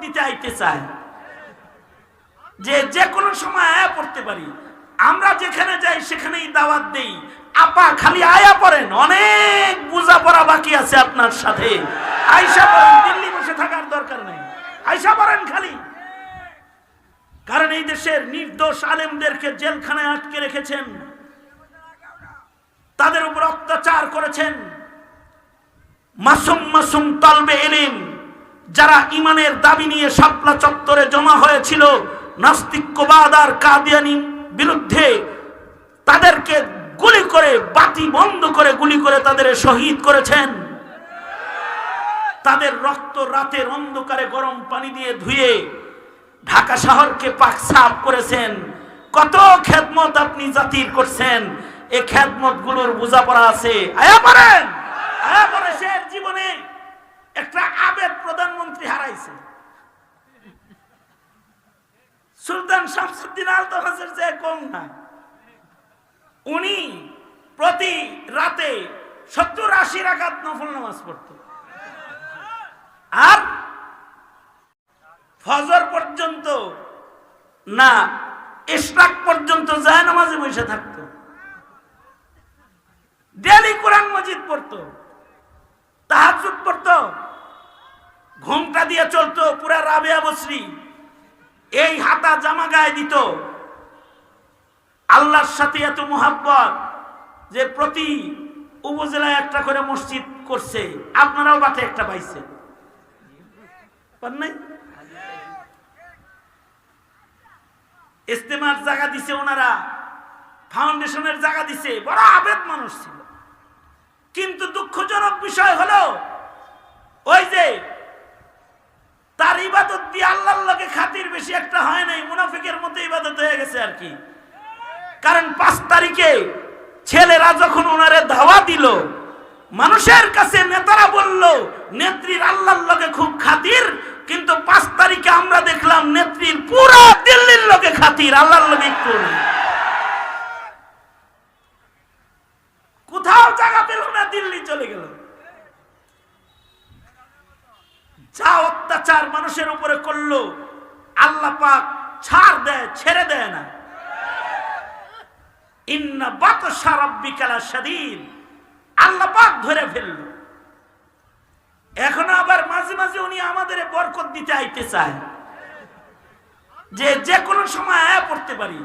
দিতে আইতে চায় যে যে কোনো সময় আয়া পড়তে পারি। আমরা যেখানে যাই, সেখানেই দাওয়াত দেই। আপা, খালি আয়া পড়েন। অনেক বোঝাপড়া বাকি আছে আপনার সাথে। আইসা পড়েন, দিল্লি বসে থাকার দরকার নেই। আইসা পড়েন খালি। কারণ এই দেশের নির্দোষ আলেমদেরকে জেলখানায় আটকে রেখেছেন। তাদের উপর অত্যাচার করেছেন। মাসুম মাসুম তলবে এলিম। যারা ইমানের দাবি নিয়ে শাপলা চত্বরে জমা হয়েছিল, নাস্তিক্যবাদ আর কাদিয়ানি বিরুদ্ধে তাদেরকে গুলি করে, বাতি বন্ধ করে, গুলি করে তাদের শহীদ করেছেন। তাদের রক্ত রাতের অন্ধকারে গরম পানি দিয়ে ধুয়ে ঢাকা শহরকে পাক সাফ করেছেন। কত খেদমত আপনি জাতির করছেন। এই খেদমতগুলোর বোঝাপড়া আছে। আয়া পারেন আয়া পরে জীবনে। হারাইছে সুলতান শামসুদ্দিন আলতাফাজের যে কম না উনি প্রতি রাতে সত্তর আশি রাকাত নফল নামাজ পড়ত। আর ফজর পর্যন্ত না, ইশরাক পর্যন্ত যায় নামাজে বসে থাকতো। ডেলি কোরআন মজিদ পড়তো। দিয়ে চলতো, পুরা রাবেয়া বসরি এই হাতা জামা গায়ে দিত। আল্লাহর সাথে এত মোহাব্বত যে প্রতি উপজেলায় একটা করে মসজিদ করছে। আপনারাও বাটে একটা পাইছে ইস্তেমার জায়গা দিছে ওনারা, ফাউন্ডেশনের জায়গা দিছে, বড় আবেদ মানুষ ছিল। কিন্তু দুঃখজনক বিষয় হলো, ওই যে আল্লাহর লগে খাতির বেশি একটা হয় নাই, মুনাফিকের মতো ইবাদত হয়ে গেছে আর কি। কারণ পাঁচ তারিখে ছেলেরা যখন ওনারে ধাওয়া দিল, মানুষের কাছে নেতারা বলল, নেত্রীর আল্লাহর লগে খুব খাতির, কিন্তু পাঁচ তারিখে আমরা দেখলাম নেত্রীর পুরো দিল্লির লগে খাতির, আল্লাহর লগে একটু কোথাও জায়গা পেল না, দিল্লি চলে গেল। যা অত্যাচার মানুষের উপরে করল আল্লাহ পাক ছাড় দেয়, ছেড়ে দেয় না। ইন্না বাতশা রাব্বিকালা শাদীদ। আল্লাহ পাক ধরে ফেলল। এখন আবার মাঝে মাঝে উনি আমাদের বরকত দিতে আইতে চায়। যে যে কোনো সময় আয়া পড়তে পারি।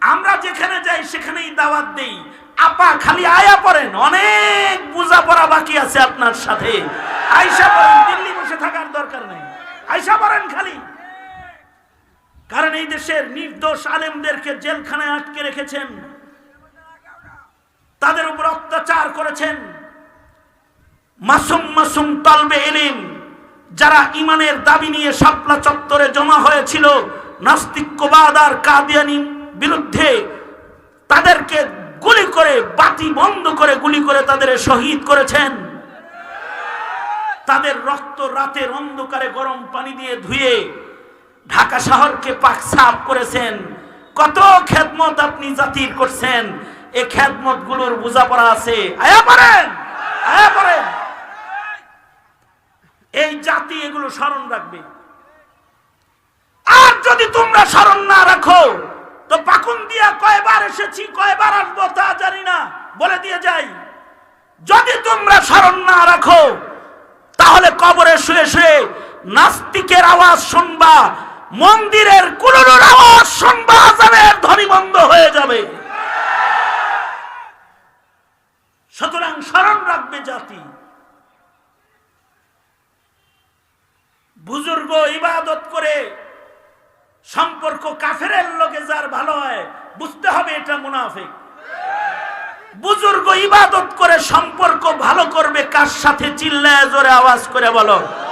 আমরা যেখানে যাই, সেখানেই দাওয়াত দেই। আপা খালি আয়া পড়েন, অনেক বোঝাপড়া বাকি আছে আপনার সাথে। আইসা পড়েন, দিল্লি বসে থাকার দরকার নেই। আইসা পড়েন খালি। কারণ এই দেশের নির্দোষ আলেমদেরকে জেলখানায় আটকে রেখেছেন। তাদের উপর অত্যাচার করেছেন। মাসুম মাসুম তলবে এলিম, যারা ইমানের দাবি নিয়ে শাপলা চত্বরে জমা হয়েছিল নাস্তিক্যবাদ আর কাদিয়ানি বিরুদ্ধে তাদেরকে গুলি করে, বাতি বন্ধ করে গুলি করে তাদের শহীদ করেছেন। তাদের রক্ত রাতের অন্ধকারে গরম পানি দিয়ে ধুয়ে ঢাকা শহরকে পাক সাফ করেছেন। কত খেদমত আপনি জাতির করছেন। এই খেদমতগুলোর বোঝাপড়া আছে। আয়া আয়া এই জাতি এগুলো স্মরণ রাখবে। আর যদি তোমরা স্মরণ না রাখো, তো পাকুন দিয়া কয়বার এসেছি, কয়বার আসব তা জানি না। বলে দিয়ে যাই। যদি তোমরা স্মরণ না রাখো, তাহলে কবরে শুয়ে শুয়ে নাস্তিকের আওয়াজ শুনবা মন্দিরের কুলুর আওয়াজ শুনবা আজানের ধ্বনি বন্ধ হয়ে যাবে। সুতরাং স্মরণ রাখবে জাতি। বুজুর্গ ইবাদত করে সম্পর্ক কাফেরের লোকে যার ভালো হয়, বুঝতে হবে এটা মুনাফিক। বুজুর্গ ইবাদত করে সম্পর্ক ভালো করবে, কার সাথে চিল্লায় জোরে আওয়াজ করে বলো।